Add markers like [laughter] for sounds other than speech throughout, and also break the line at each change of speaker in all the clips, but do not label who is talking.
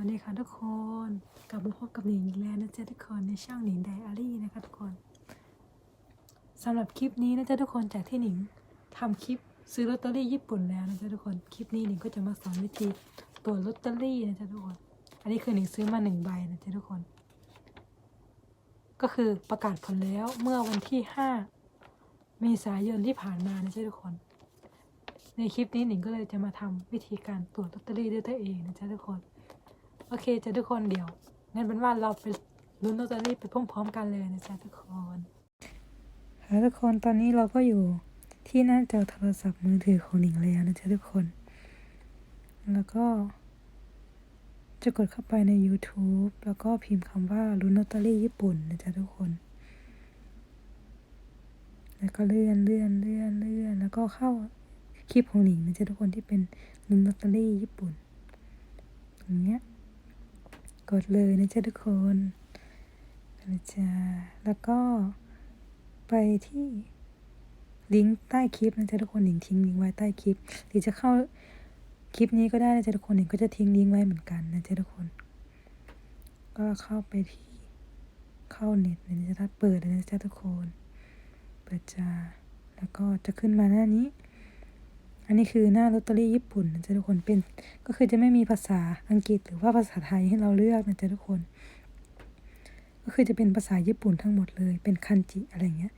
วัสดีค่ะทุกคน กลับมาพบกับหนิงอีกแล้วนะจ๊ะทุกคนในช่องหนิงไดอารี่นะคะทุกคนสำหรับคลิปนี้นะจ๊ะทุกคนจากที่หนิงทำคลิปซื้อลอตเตอรี่ญี่ปุ่นแล้วนะจ๊ะทุกคนคลิปนี้หนิงก็จะมาสอนวิธีตรวจลอตเตอรี่นะจ๊ะทุกคน อันนี้คือหนิงซื้อมาหนึ่งใบนะจ๊ะทุกคน ก็คือประกาศผลแล้วเมื่อวันที่ห้าเมษายนที่ผ่านมานะจ๊ะทุกคน ในคลิปนี้หนิงก็เลยจะมาทำวิธีการตรวจลอตเตอรี่ด้วยตัวเองนะจ๊ะทุกคน โอเคจ้ะทุกคนเดี๋ยวงั้นเป็นว่าเราไปลุ้นลอตเตอรี่ไปพร้อมๆกันเลยนะจ๊ะทุกคนค่ะทุกคนตอนนี้เราก็อยู่ที่หน้าจอโทรศัพท์มือถือของหนิงแล้วนะจ๊ะทุกคน แล้วก็ จะกดเข้าไปใน YouTube แล้วก็พิมพ์คำว่าลุ้นลอตเตอรี่ญี่ปุ่นนะจ๊ะทุกคน แล้วก็เลื่อนเลื่อนเลื่อนเลื่อนแล้วก็เข้าคลิปของหนิงนะจ๊ะทุกคนที่เป็นลุ้นลอตเตอรี่ญี่ปุ่นอย่างเงี้ย กดเลยนะจ๊ะทุกคนนะจ๊ะแล้วก็ไปที่ลิงก์ใต้คลิปนะจ๊ะทุกคนหนิงทิ้งลิงก์ไว้ใต้คลิป หรือจะเข้าคลิปนี้ก็ได้นะจ๊ะทุกคนหนิงก็จะทิ้งลิงก์ไว้เหมือนกันนะจ๊ะทุกคน ก็เข้าไปที่เข้าเน็ตนะจ๊ะถ้าเปิดเลยนะจ๊ะทุกคน เปิดจ้าแล้วก็จะขึ้นมาหน้านี้ อันนี้คือหน้าลอตเตอรี่ญี่ปุ่นนะจ๊ะทุกคนเป็น ก็คือจะไม่มีภาษาอังกฤษหรือว่าภาษาไทยให้เราเลือกนะจ๊ะทุกคน ก็คือจะเป็นภาษาญี่ปุ่นทั้งหมดเลย เป็นคันจิอะไรเงี้ย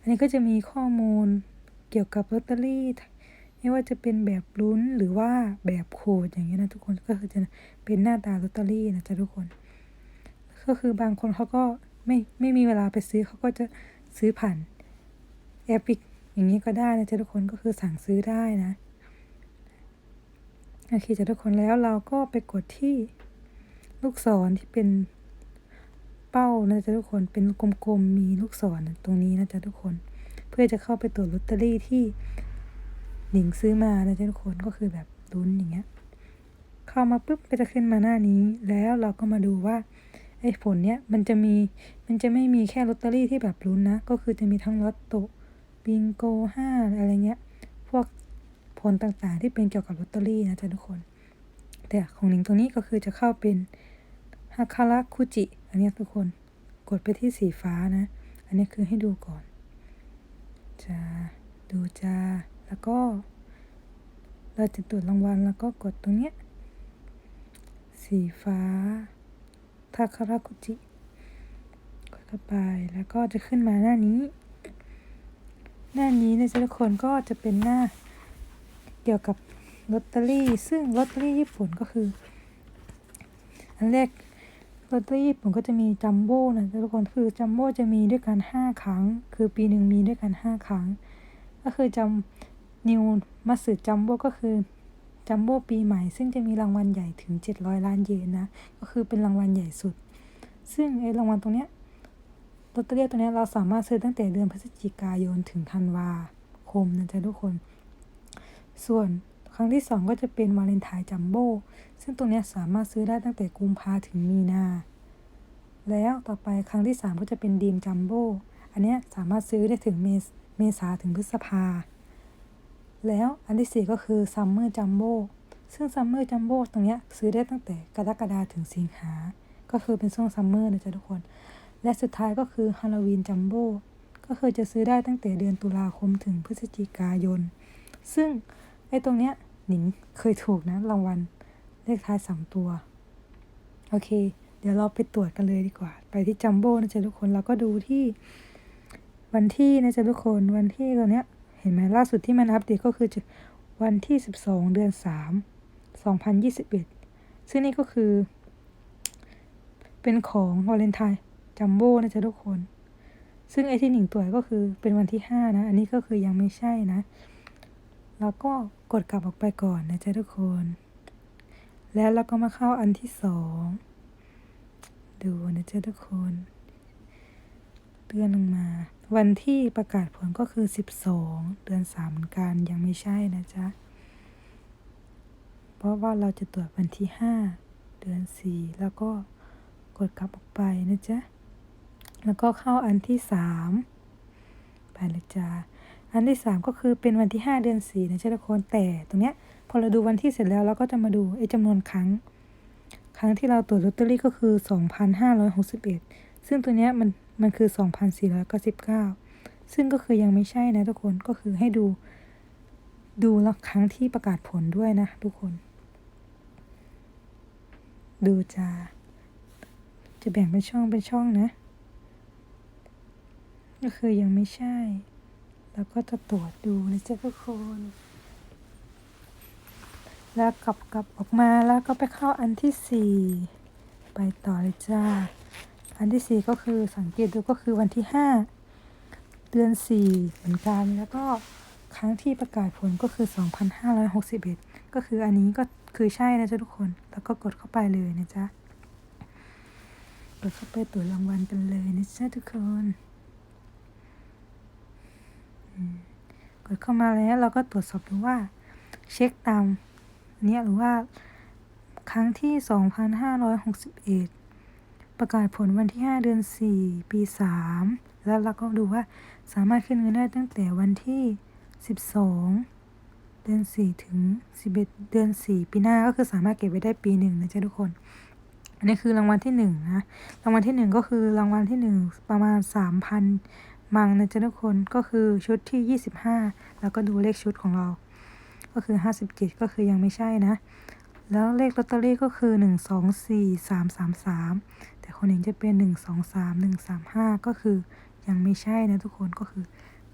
อันนี้ก็จะมีข้อมูลเกี่ยวกับลอตเตอรี่ไม่ว่าจะเป็นแบบลุ้นหรือว่าแบบโคดอย่างเงี้ยนะทุกคนก็คือจะเป็นหน้าตาลอตเตอรี่นะจ๊ะทุกคน ก็คือบางคนเขาก็ไม่ไม่มีเวลาไปซื้อเขาก็จะซื้อผ่านแอปพลิ อย่างนี้ก็ได้นะทุกคนก็คือสั่งซื้อได้นะโอเคจ้ะทุกคนแล้วเราก็ไปกดที่ลูกศรที่เป็นเป้านะจ๊ะทุกคนเป็นกลมๆมีลูกศรตรงนี้นะจ๊ะทุกคน เพื่อจะเข้าไปตรวจลอตเตอรี่ที่หนิงซื้อมานะจ๊ะทุกคนก็คือแบบลุ้นอย่างเงี้ย เข้ามาปุ๊บก็จะขึ้นมาหน้านี้แล้วเราก็มาดูว่าไอ้ผลเนี้ยมันจะมีมันจะไม่มีแค่ลอตเตอรี่ที่แบบลุ้นนะ ก็คือจะมีทั้งลอตโต บิงโกห้าอะไรเงี้ย พวกผลต่างๆ ที่เป็นเกี่ยวกับลอตเตอรี่นะจ๊ะทุกคน แต่ของหนิงตรงนี้ก็คือจะเข้าเป็นฮาคาระคุจิ อันนี้ทุกคน กดไปที่สีฟ้านะ อันนี้คือให้ดูก่อน จะดูจ้า แล้วก็ เราจะตรวจรางวัลแล้วก็กดตรงเนี้ย สีฟ้าทาคาระคุจิ กดเข้าไป แล้วก็จะขึ้นมาหน้านี้ หน้านี้นะจ๊ะทุกคนก็จะเป็นหน้าเกี่ยวกับลอตเตอรี่ ซึ่งลอตเตอรี่ญี่ปุ่นก็คือ อันแรกลอตเตอรี่ญี่ปุ่นก็จะมีจัมโบ้นะทุกคนคือจัมโบ้จะมีด้วยกันห้าครั้ง คือปีหนึ่งมีด้วยกันห้าครั้ง ก็คือจำนิวมาสึจัมโบ้ก็คือจัมโบ้ปีใหม่ ซึ่งจะมีรางวัลใหญ่ถึงเจ็ดร้อยล้านเยนนะ ก็คือเป็นรางวัลใหญ่สุด ซึ่งไอ้รางวัลตรงเนี้ย ลอตเตอรี่ตัวนี้เราสามารถซื้อตั้งแต่เดือนพฤศจิกายนถึงธันวาคมนะจ๊ะทุกคน ส่วนครั้งที่สองก็จะเป็นวาเลนไทน์จัมโบ้ซึ่งตรงนี้สามารถซื้อได้ตั้งแต่กุมภาถึงมีนา แล้วต่อไปครั้งที่สามก็จะเป็นดีมจัมโบ้อันนี้สามารถซื้อได้ถึงเมษเมษาถึงพฤษภา แล้วอันที่สี่ก็คือซัมเมอร์จัมโบ้ซึ่งซัมเมอร์จัมโบ้ตรงนี้ซื้อได้ตั้งแต่กรกฎาถึงสิงหา ก็คือเป็นช่วงซัมเมอร์นะจ๊ะทุกคน และสุดท้ายก็คือฮาโลวีนจัมโบ้ก็คือจะซื้อได้ตั้งแต่เดือนตุลาคมถึงพฤศจิกายน ซึ่งไอ้ตรงเนี้ยหนิงเคยถูกนะรางวัลเลขท้ายสามตัว โอเค เดี๋ยวเราไปตรวจกันเลยดีกว่า ไปที่จัมโบ้นะจ๊ะทุกคนเราก็ดูที่วันที่นะจ๊ะทุกคนวันที่ตรงเนี้ยเห็นไหมล่าสุดที่มันอัปเดตก็คือวันที่สิบสองเดือนสามสองพันยี่สิบเอ็ดซึ่งนี่ก็คือ เป็นของวาเลนไทน์ จัมโบ้นะจ๊ะทุกคน ซึ่งไอ้ที่หนิงตรวจก็คือเป็นวันที่ห้านะ อันนี้ก็คือยังไม่ใช่นะ แล้วก็กดกลับออกไปก่อนนะจ๊ะทุกคน แล้วเราก็มาเข้าอันที่สองดูนะจ๊ะทุกคนเลื่อนลงมา วันที่ประกาศผลก็คือสิบสองเดือนสามเหมือนกันยังไม่ใช่นะจ๊ะ เพราะว่าเราจะตรวจวันที่ห้าเดือนสี่แล้วก็กดกลับออกไปนะจ๊ะ แล้วก็เข้าอันที่สามไปเลยจ้าอันที่สามก็คือเป็นวันที่ห้าเดือนสี่นะจ๊ะทุกคนแต่ตรงเนี้ยพอเราดูวันที่เสร็จแล้วเราก็จะมาดูไอ้จำนวนครั้ง ครั้งที่เราตรวจลอตเตอรี่ก็คือ2,561ซึ่งตัวเนี้ยมันมันคือ2,499ซึ่งก็คือยังไม่ใช่นะทุกคนก็คือให้ดู ดูแล้วครั้งที่ประกาศผลด้วยนะทุกคน ดูจะจะแบ่งเป็นช่องเป็นช่องนะ ก็คือยังไม่ใช่ แล้วก็จะตรวจดูนะจ๊ะทุกคน แล้วกลับกลับออกมาแล้วก็ไปเข้าอันที่สี่ไปต่อเลยจ้า อันที่สี่ก็คือสังเกตดูก็คือวันที่ห้าเดือนสี่เหมือนกันแล้วก็ครั้งที่ประกาศผลก็คือ 2,561 ก็คืออันนี้ก็คือใช่นะจ๊ะทุกคน แล้วก็กดเข้าไปเลยนะจ๊ะ กดเข้าไปตรวจรางวัลกันเลยนะจ๊ะทุกคนอืมก ดเข้ามาแล้วเราก็ตรวจสอบดูว่าเช็คตามนเนี้ยหรือว่าครั้งที่ 2,561 ประกาศผลวันที่ 5 เดือน 4 ปี 3 แล้วเราก็ดูว่าสามารถขึ้นเงินได้ตั้งแต่วันที่ 12 เดือน 4 ถึง 11 เดือน 4 ปีหน้าก็คือสามารถเก็บไว้ได้ปีหนึ่งนะจ๊ะทุกคน อันนี้คือรางวัลที่หนึ่งนะ รางวัลที่หนึ่งก็คือรางวัลที่หนึ่งประมาณสา มังนะจ๊ะทุกคนก็คือชุดที่ยี่สิบห้าแล้วก็ดูเลขชุดของเรา ก็คือห้าสิบจ็ดก็คือยังไม่ใช่นะ แล้วเลขลอตเตอรี่ก็คือหนึ่งสองสี่สามสามสามแต่คนเองจะเป็นหนึ่งสองสามหนึ่งสามห้าก็คือยังไม่ใช่นะทุกคนก็คือ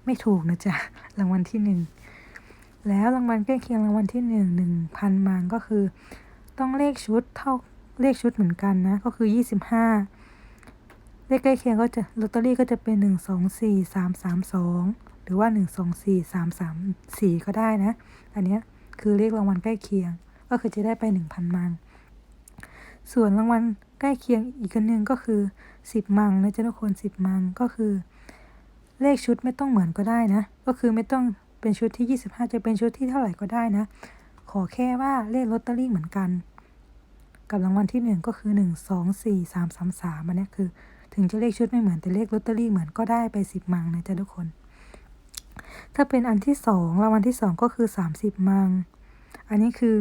ไม่ถูกนะจ๊ะรางวัลที่หนึ่งแล้วรางวัลใกล้เคียงรางวัลที่หนึ่งหนึ่งพันมังก็คือ ต้องเลขชุดเท่าเลขชุดเหมือนกันนะ ก็คือยี่สิบห้า เลขใกล้เคียงก็จะลอตเตอรี่ก็จะเป็นหนึ่งสองสี่สามสามสองหรือว่าหนึ่งสองสี่สามสามสี่ก็ได้นะ อันนี้คือเลขรางวัลใกล้เคียง ก็คือจะได้ไปหนึ่งพันมัง ส่วนรางวัลใกล้เคียงอีกอันหนึ่งก็คือสิบมังนะจ๊ะทุกคนสิบมังก็คือ เลขชุดไม่ต้องเหมือนก็ได้นะ ก็คือไม่ต้องเป็นชุดที่ยี่สิบห้าจะเป็นชุดที่เท่าไหร่ก็ได้นะ ขอแค่ว่าเลขลอตเตอรี่เหมือนกัน กับรางวัลที่หนึ่งก็คือหนึ่งสองสี่สามสามสามอันนี้คือ ถึงจะเลขชุดไม่เหมือนแต่เลขลอตเตอรี่เหมือนก็ได้ไปสิบมังนะจ๊ะทุกคน ถ้าเป็นอันที่สองรางวัลที่สองก็คือสามสิบมัง อันนี้คือ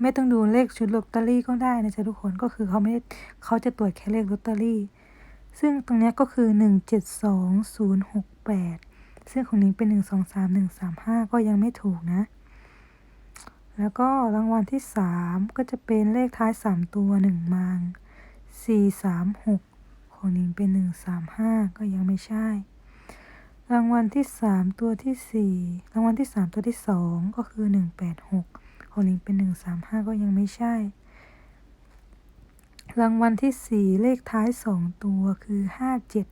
ไม่ต้องดูเลขชุดลอตเตอรี่ก็ได้นะจ๊ะทุกคนก็คือเขาไม่ได้เขาจะตรวจแค่เลขลอตเตอรี่ ซึ่งตรงนี้ก็คือหนึ่งเจ็ดสองศูนย์หกแปดซึ่งของนิ้งเป็นหนึ่งสองสามหนึ่งสามห้าก็ยังไม่ถูกนะ แล้วก็รางวัลที่สามก็จะเป็นเลขท้ายสามตัวหนึ่งมังสี่สามหก ของนิงเป็นหนึ่งสามห้าก็ยังไม่ใช่ รางวัลที่สามตัวที่สี่รางวัลที่สามตัวที่สองก็คือหนึ่งแปดหกของนิงเป็นหนึ่งสามห้าก็ยังไม่ใช่ รางวัลที่สี่เลขท้ายสองตัวคือห้าเจ็ด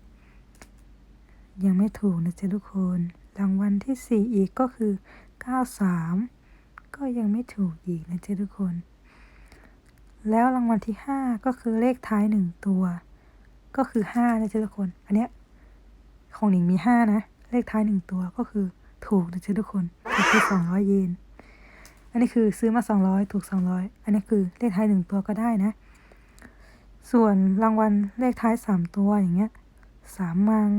ยังไม่ถูกนะจ๊ะทุกคน รางวัลที่สี่อีกก็คือเก้าสามก็ยังไม่ถูกอีกนะจ๊ะทุกคนแล้วรางวัลที่ห้าก็คือเลขท้ายหนึ่งตัว ก็คือห้านะจ๊ะทุกคน อันเนี้ยของหนิงมีห้านะ เลขท้ายหนึ่งตัวก็คือถูกนะจ๊ะทุกคนถูกคือสองร้อยเยน อันนี้คือซื้อมาสองร้อยถูกสองร้อยอันนี้คือเลขท้ายหนึ่งตัวก็ได้นะ ส่วนรางวัลเลขท้ายสามตัวอย่างเงี้ยสามมัง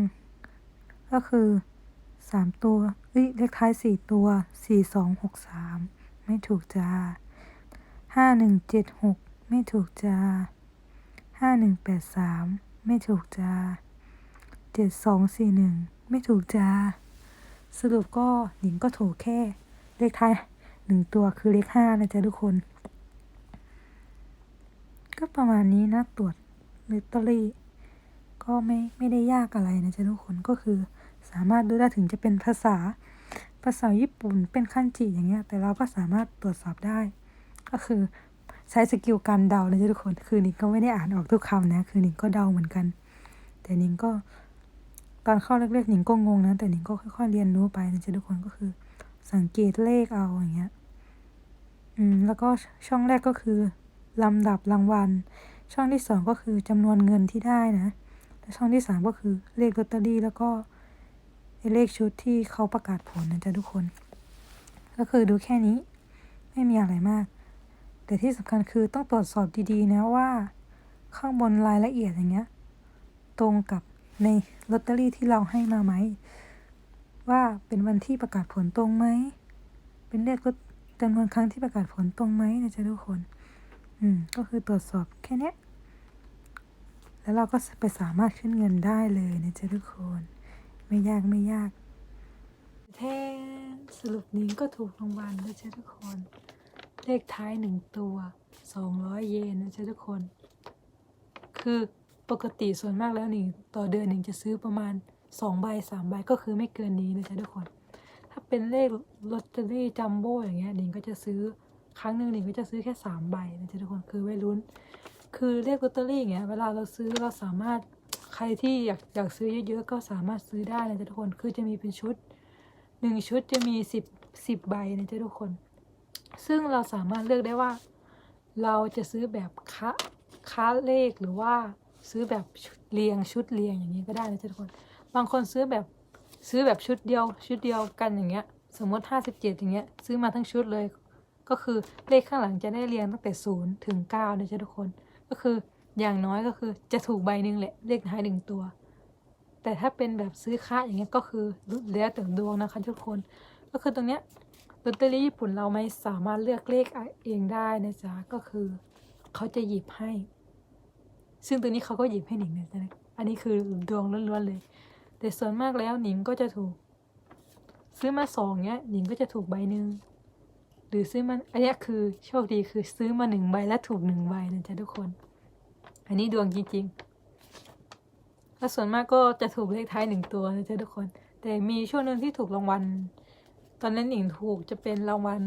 ก็คือสามตัวเอ้ยเลขท้ายสี่ตัวสี่สองหกสามไม่ถูกจ้าห้าหนึ่งเจ็ดหกไม่ถูกจ้าห้าหนึ่งแปดสาม ไม่ถูกจ้าเจ็ดสองสี่หนึ่งไม่ถูกจ้าสรุปก็หนิงก็ถูกแค่เลขท้ายหนึ่งตัวคือเลขห้านะจ๊ะทุกคน ก็ประมาณนี้นะตรวจลอตเตอรี่ ก็ไม่ไม่ได้ยากอะไรนะจ๊ะทุกคนก็คือสามารถดูได้ถึงจะเป็นภาษา ภาษาญี่ปุ่นเป็นคันจิอย่างเงี้ย แต่เราก็สามารถตรวจสอบได้ ก็คือ ใช้สกิลการเดานะทุกคน คือนิงก็ไม่ได้อ่านออกทุกคำนะ คือนิงก็เดาเหมือนกัน แต่นิงก็ ตอนเข้าแรกๆนิงก็งงนะ แต่นิงก็ค่อยๆเรียนรู้ไปนะทุกคนก็คือ สังเกตเลขเอาอย่างเงี้ย อืม แล้วก็ช่องแรกก็คือลำดับรางวัล ช่องที่สองก็คือจำนวนเงินที่ได้นะและช่องที่สามก็คือเลขลอตเตอรี่แล้วก็เลขชุดที่เขาประกาศผลนะจ๊ะทุกคน ก็คือดูแค่นี้ ไม่มีอะไรมาก แต่ที่สำคัญคือต้องตรวจสอบดีๆนะว่า ข้างบนรายละเอียดอย่างเงี้ย ตรงกับในลอตเตอรี่ที่เราให้มาไหม ว่าเป็นวันที่ประกาศผลตรงไหม เป็นเลขลอตจำนวนครั้งที่ประกาศผลตรงไหมนะจ๊ะทุกคน อืม ก็คือตรวจสอบแค่นี้แล้วเราก็ไปสามารถขึ้นเงินได้เลยนะจ๊ะทุกคน ไม่ยากไม่ยากแทนสรุปนิ้งก็ถูกรางวัลนะจ๊ะทุกคน เลขท้ายหนึ่งตัวสองร้อยเยนนะจ๊ะทุกคน คือปกติส่วนมากแล้วหนิงต่อเดือนหนิงจะซื้อประมาณสองใบสามใบก็คือไม่เกินนี้นะจ๊ะทุกคน ถ้าเป็นเลขลอตเตอรี่จัมโบ้อย่างเงี้ยหนิงก็จะซื้อครั้งหนึ่งหนิงก็จะซื้อแค่สามใบนะจ๊ะทุกคนคือไว้ลุ้น คือเลขลอตเตอรี่อย่างเงี้ยเวลาเราซื้อเราสามารถใครที่อยากอยากซื้อเยอะๆก็สามารถซื้อได้นะจ๊ะทุกคนคือจะมีเป็นชุดหนึ่งชุดจะมีสิบสิบใบนะจ๊ะทุกคน ซึ่งเราสามารถเลือกได้ว่า เราจะซื้อแบบคะค้าเลขหรือว่าซื้อแบบเรียงชุดเรียงอย่างนี้ก็ได้นะทุกคน บางคนซื้อแบบซื้อแบบชุดเดียว ชุดเดียวกันอย่างเงี้ย สมมติห้าสิบเจ็ดอย่างเงี้ย ซื้อมาทั้งชุดเลย ก็คือเลขข้างหลังจะได้เรียงตั้งแต่ศูนย์ถึงเก้านะจ๊ะทุกคน ก็คืออย่างน้อยก็คือจะถูกใบหนึ่งแหละเลขท้ายหนึ่งตัว แต่ถ้าเป็นแบบซื้อค้าอย่างเงี้ยก็คือแล้วแต่ดวงนะคะทุกคน ก็คือตรงเนี้ย ลอตเตอรี่ญี่ปุ่นเราไม่สามารถเลือกเลขเองได้นะจ๊ะก็คือเขาจะหยิบให้ ซึ่งตัวนี้เขาก็หยิบให้หนิงนะจ๊ะอันนี้คือดวงล้วนๆเลย แต่ส่วนมากแล้วหนิงก็จะถูก ซื้อมาสองเนี้ยหนิงก็จะถูกใบหนึ่งหรือซื้อมาอันนี้คือโชคดีคือซื้อมาหนึ่งใบและถูกหนึ่งใบนะจ๊ะทุกคน อันนี้ดวงจริงๆแล้วส่วนมากก็จะถูกเลขท้ายหนึ่งตัวนะจ๊ะทุกคน แต่มีช่วงหนึ่งที่ถูกรางวัล ตอนนั้นหนิงถูกจะเป็นรางวัล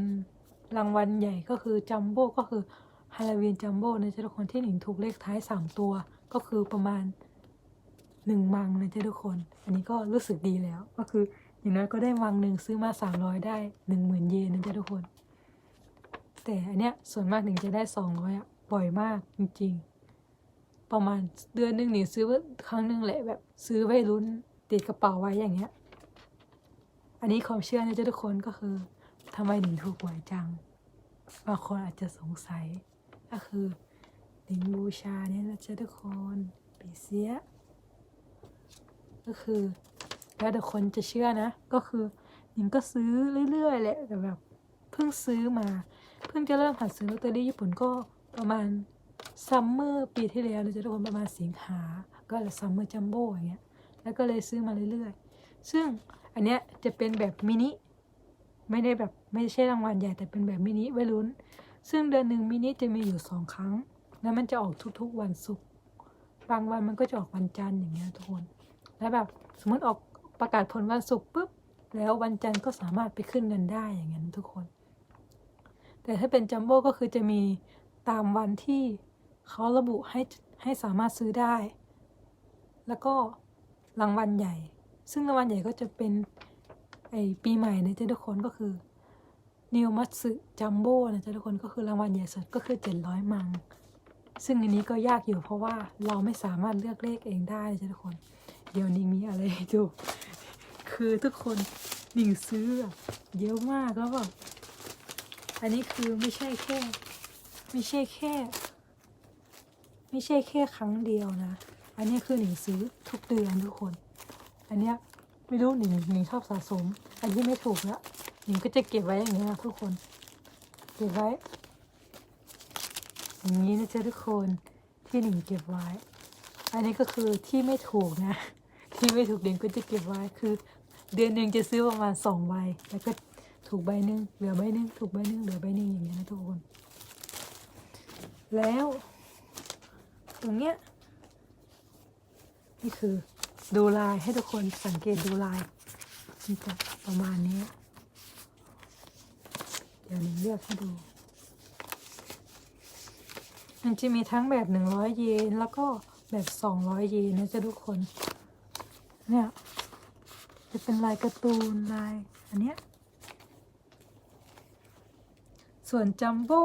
รางวัลใหญ่ก็คือจัมโบ้ก็คือฮาโลวีนจัมโบ้นะจ๊ะทุกคนที่หนิงถูกเลขท้ายสามตัว ก็คือประมาณหนึ่งมังนะจ๊ะทุกคน อันนี้ก็รู้สึกดีแล้ว ก็คืออย่างน้อยก็ได้มังหนึ่งซื้อมาสามร้อยได้หนึ่งหมื่นเยนนะจ๊ะทุกคน แต่อันเนี้ยส่วนมากหนิงจะได้สองร้อยอะบ่อยมากจริง ๆ ประมาณเดือนหนึ่งหนิงซื้อครั้งหนึ่งแหละแบบซื้อไว้ลุ้นติดกระเป๋าไว้อย่างเงี้ย อันนี้ความเชื่อนะจ๊ะทุกคนก็คือทำไมหนิงถูกหวยจัง บางคนอาจจะสงสัย ก็คือหนิงบูชาเนี่ยนะจ๊ะทุกคนปีเสีย ก็คือ แล้วแต่คนจะเชื่อนะ ก็คือหนิงก็ซื้อเรื่อยๆแหละแต่แบบเพิ่งซื้อมา เพิ่งจะเริ่มหัดซื้อลอตเตอรี่ญี่ปุ่นก็ประมาณซัมเมอร์ปีที่แล้วนะจ๊ะทุกคนประมาณสิงหา ก็ซัมเมอร์จัมโบ้อย่างเงี้ย แล้วก็เลยซื้อมาเรื่อยๆ ซึ่ง อันเนี้ยจะเป็นแบบมินิไม่ได้แบบไม่ใช่รางวัลใหญ่แต่เป็นแบบมินิไว้ลุ้น ซึ่งเดือนหนึ่งมินิจะมีอยู่สองครั้ง แล้วมันจะออกทุกๆวันศุกร์บางวันมันก็จะออกวันจันทร์อย่างเงี้ยทุกคนแล้วแบบสมมติออกประกาศผลวันศุกร์ปุ๊บแล้ววันจันทร์ก็สามารถไปขึ้นเงินได้อย่างเงี้ยทุกคน แต่ถ้าเป็นจัมโบ้ก็คือจะมีตามวันที่เขาระบุให้ให้สามารถซื้อได้ แล้วก็รางวัลใหญ่ ซึ่งรางวัลใหญ่ก็จะเป็นไอปีใหม่นะจ๊ะทุกคนก็คือนิวมัตสึจัมโบ้นะจ๊ะทุกคนก็คือรางวัลใหญ่สุดก็คือเจ็ดร้อยมัง ซึ่งอันนี้ก็ยากอยู่เพราะว่าเราไม่สามารถเลือกเลขเองได้นะจ๊ะทุกคน เดี๋ยวนี้มีอะไรดูคือทุกคนหนิงซื้อเยอะมากแล้วแบบอันนี้คือไม่ใช่แค่ไม่ใช่แค่ ไม่ใช่แค่ครั้งเดียวนะ อันนี้คือหนิงซื้อทุกเดือนทุกคน อันเนี้ยไม่รู้หนิงหนิงชอบสะสม อันที่ไม่ถูกละหนิงก็จะเก็บไว้อย่างเงี้ยทุกคน เก็บไว้ อย่างนี้นะจ๊ะทุกคนที่หนิงเก็บไว้ อันนี้ก็คือที่ไม่ถูกนะ ที่ไม่ถูกเดือนก็จะเก็บไว้คือ เดือนหนึ่งจะซื้อประมาณสองใบแล้วก็ถูกใบหนึ่งเหลือใบหนึ่งถูกใบหนึ่งเหลือใบหนึ่งอย่างเงี้ยนะทุกคน แล้ว ตรงเนี้ยนี่คือ ดูลายให้ทุกคนสังเกตดูลายมันจะประมาณนี้ เดี๋ยวหนึ่งเลือกให้ดู มันจะมีทั้งแบบหนึ่งร้อยเยนแล้วก็แบบสองร้อยเยนนะจ๊ะทุกคน เนี่ยจะเป็นลายการ์ตูนลายอันเนี้ยส่วนจัมโบ้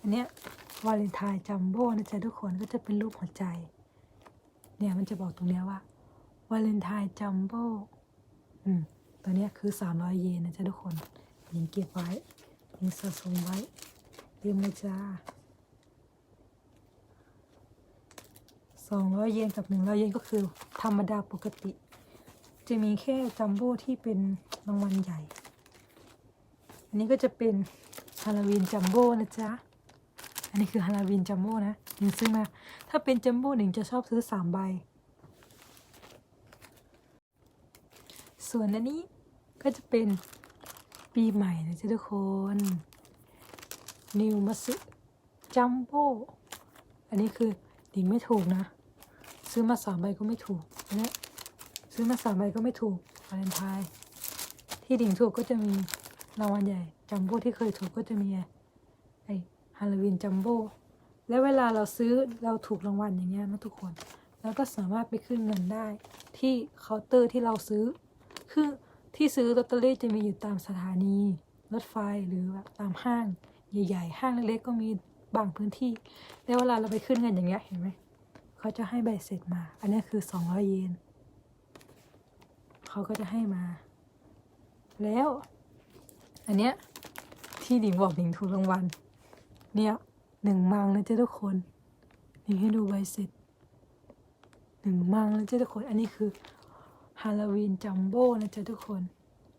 อันเนี้ยวาเลนไทน์จัมโบ้นะจ๊ะทุกคนก็จะเป็นรูปหัวใจ เนี่ยมันจะบอกตรงเนี้ยว่าวาเลนไทน์จัมโบ้อืมตัวเนี้ยคือสามร้อยเยนนะจ๊ะทุกคนยิงเก็บไว้ยิงสะสมไว้เตรียมเลยจ้าสองร้อยเยนกับหนึ่งร้อยเยนก็คือธรรมดาปกติ จะมีแค่จัมโบ้ที่เป็นรางวัลใหญ่ อันนี้ก็จะเป็นฮาโลวีนจัมโบ้นะจ๊ะ อันนี้คือฮาโลวีนจัมโบ้นะ หนิงซื้อมา ถ้าเป็นจัมโบ้หนิงจะชอบซื้อสามใบ ส่วนอันนี้ก็จะเป็นปีใหม่นะจ๊ะทุกคน นิวมัสจัมโบ้อันนี้คือหนิงไม่ถูกนะ ซื้อมาสามใบก็ไม่ถูกนเนี้ยซื้อมาสามใบก็ไม่ถูกวาเลนไทน์ที่หนิงถูกก็จะมีรางวัลใหญ่จัมโบ้ที่เคยถูกก็จะมีไอฮาโลวีนจัมโบ้ แล้วเวลาเราซื้อเราถูกรางวัลอย่างเงี้ยนะทุกคนเราก็สามารถไปขึ้นเงินได้ ที่เคาน์เตอร์ที่เราซื้อ คือที่ซื้อลอตเตอรี่จะมีอยู่ตามสถานีรถไฟหรือแบบตามห้างใหญ่ๆ ห้างเล็กๆก็มีบางพื้นที่ แล้วเวลาเราไปขึ้นเงินอย่างเงี้ยเห็นไหมเขาจะให้ใบเสร็จมา อันนี้คือสองร้อยเยนเขาก็จะให้มา แล้ว อันเนี้ยที่ดิงบอกดิงถูกรางวัลเนี่ย หนึ่งมังนะเจ้าทุกคนดิงให้ดูใบเสร็จหนึ่งมังนะเจ้าทุกคน อันนี้คือฮาโลวีนจัมโบ้นะเจ้าทุกคน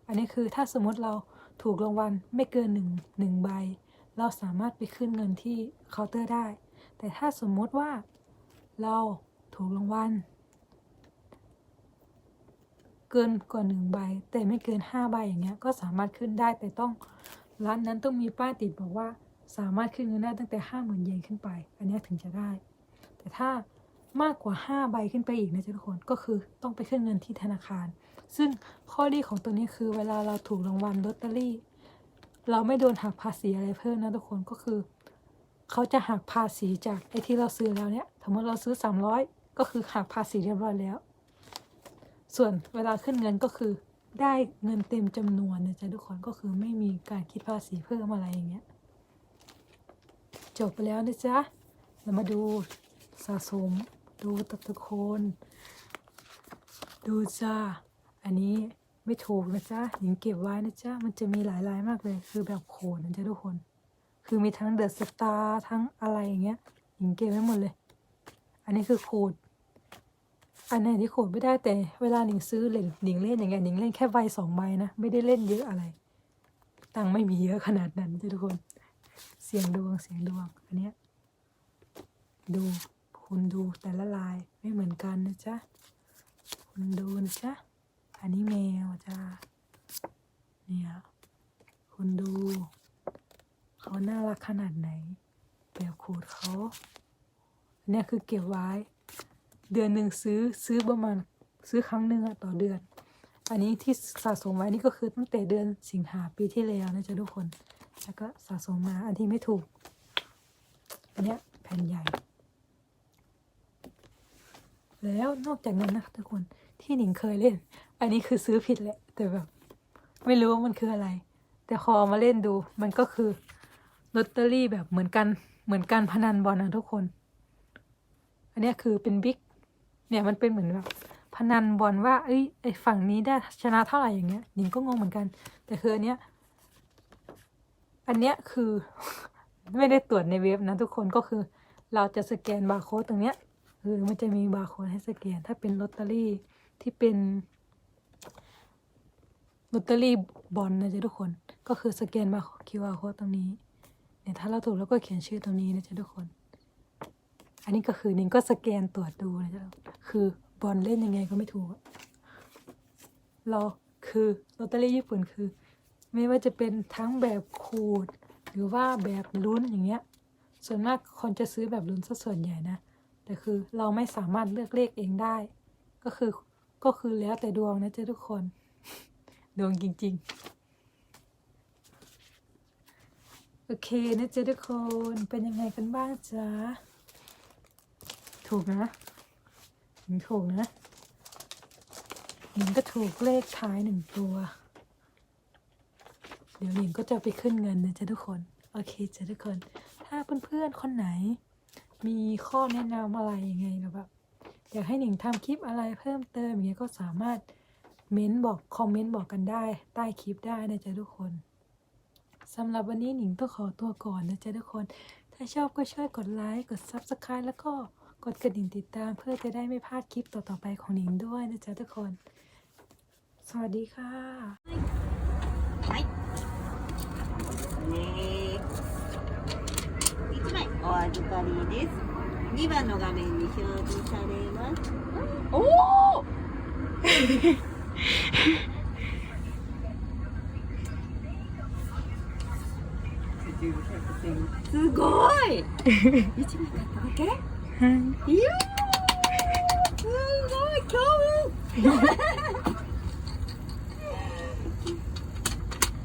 อันนี้คือถ้าสมมติเราถูกรางวัลไม่เกินหนึ่งหนึ่งใบ เราสามารถไปขึ้นเงินที่เคาน์เตอร์ได้ แต่ถ้าสมมติว่าเราถูกรางวัลเกินกว่าหนึ่งใบ แต่ไม่เกินห้าใบอย่างเงี้ยก็สามารถขึ้นได้แต่ต้องร้านนั้นต้องมีป้ายติดบอกว่า สามารถขึ้นเงินได้ตั้งแต่ห้าหมื่นเยนขึ้นไป อันนี้ถึงจะได้ แต่ถ้ามากกว่าห้าใบขึ้นไปอีกนะทุกคนก็คือต้องไปขึ้นเงินที่ธนาคาร ซึ่งข้อดีของตัวนี้คือเวลาเราถูกรางวัลลอตเตอรี่ เราไม่โดนหักภาษีอะไรเพิ่มนะทุกคนก็คือ เขาจะหักภาษีจากไอ้ที่เราซื้อแล้วเนี่ยสมมติเราซื้อ 300 ก็คือหักภาษีเรียบร้อยแล้ว ส่วนเวลาขึ้นเงินก็คือได้เงินเต็มจำนวนนะจ๊ะทุกคนก็คือไม่มีการคิดภาษีเพิ่มอะไรอย่างเงี้ย จบไปแล้วนะจ๊ะ เรามาดูสะสม ดูตับทุกคน ดูจ้า อันนี้ไม่ถูกนะจ๊ะหญิงเก็บไว้นะจ๊ะ มันจะมีหลายลายมากเลย คือแบบโขนนะจ๊ะทุกคน คือมีทั้งเดอะสตาร์ทั้งอะไรอย่างเงี้ย หญิงเก็บไว้หมดเลย อันนี้คือโขดอันไหนที่โขดไม่ได้แต่ เวลาหนิงซื้อเล่นหนิงเล่นอย่างเงี้ยหนิงเล่นแค่ใบสองใบนะ ไม่ได้เล่นเยอะอะไร ตังไม่มีเยอะขนาดนั้นจ้ะทุกคน เสียงดวงเสียงดวงอันเนี้ยดูคุณดูแต่ละลายไม่เหมือนกันนะจ๊ะคุณดูนะจ๊ะอันนี้แมวจ้าเนี่ยคุณดู เขาน่ารักขนาดไหนแบบขูดเขาอันเนี้ยคือเก็บไว้ เดือนหนึ่งซื้อซื้อประมาณซื้อครั้งหนึ่งอะต่อเดือน อันนี้ที่สะสมไว้นี่ก็คือตั้งแต่เดือนสิงหาปีที่แล้วนะจ๊ะทุกคน แล้วก็สะสมมาอันที่ไม่ถูก อันนี้แผ่นใหญ่ แล้วนอกจากนั้นนะคะทุกคนที่หนิงเคยเล่น อันนี้คือซื้อผิดแหละ แต่แบบ ไม่รู้ว่ามันคืออะไร แต่พอมาเล่นดู มันก็คือลอตเตอรี่แบบเหมือนกันเหมือนการพนันบอลนะทุกคน อันนี้คือเป็นบิ๊กเนี่ยมันเป็นเหมือนแบบพนันบอลว่า เอ้ยไอฝั่งนี้ได้ชนะเท่าไหร่อย่างเงี้ยหนิงก็งงเหมือนกัน แต่คืออันเนี้ย อันเนี้ยคือไม่ได้ตรวจในเว็บนะทุกคนก็คือเราจะสแกนบาร์โค้ดตรงเนี้ยคือมันจะมีบาร์โค้ดให้สแกน ถ้าเป็นลอตเตอรี่ที่เป็นลอตเตอรี่บอลนะจ๊ะทุกคนก็คือสแกนบาร์ QR โค้ดตรงนี้เนี่ยถ้าเราถูกแล้วก็เขียนชื่อตรงนี้นะจ๊ะทุกคน อันนี้ก็คือนิงก็สแกนตรวจดูนะจ๊ะคือบอลเล่นยังไงก็ไม่ถูกเราคือลอตเตอรี่ญี่ปุ่นคือ ไม่ว่าจะเป็นทั้งแบบขูด หรือว่าแบบลุ้นอย่างเงี้ย ส่วนมากคนจะซื้อแบบลุ้นซะส่วนใหญ่นะ แต่คือเราไม่สามารถเลือกเลขเองได้ ก็คือก็คือแล้วแต่ดวงนะจ๊ะทุกคน ดวงจริง ๆ โอเคนะจ๊ะทุกคนเป็นยังไงกันบ้างจ๊ะถูกนะหญิงถูกนะหญิงก็ถูกเลขท้ายหนึ่งตัว เดี๋ยวหญิงก็จะไปขึ้นเงินนะจ๊ะทุกคน โอเคจ๊ะทุกคน ถ้าเพื่อนๆคนไหน มีข้อแนะนำอะไรยังไงหรือแบบอยากให้หนิงทำคลิปอะไรเพิ่มเติมอย่างเงี้ยก็สามารถเม้นบอกคอมเมนต์บอกกันได้ ใต้คลิปได้นะจ๊ะทุกคนสำหรับวันนี้หนิงต้องขอตัวก่อนนะจ๊ะทุกคน ถ้าชอบก็ช่วยกดไลค์ กด Subscribe แล้วก็กดกระดิ่งติดตามเพื่อจะได้ไม่พลาดคลิปต่อๆไปของหนิงด้วยนะจ๊ะทุกคน สวัสดีค่ะ
はい。ね預かりです2番の画面に表示されます
おおすごい一枚買っただけ？
はい。
いやー。すごい。興奮 [laughs]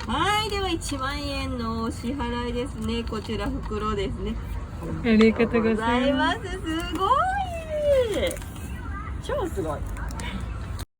はいでは1万円のお支払いですね。こちら袋ですね。
ありがとうご
ご
ざいま
ざいます。すごい超すごい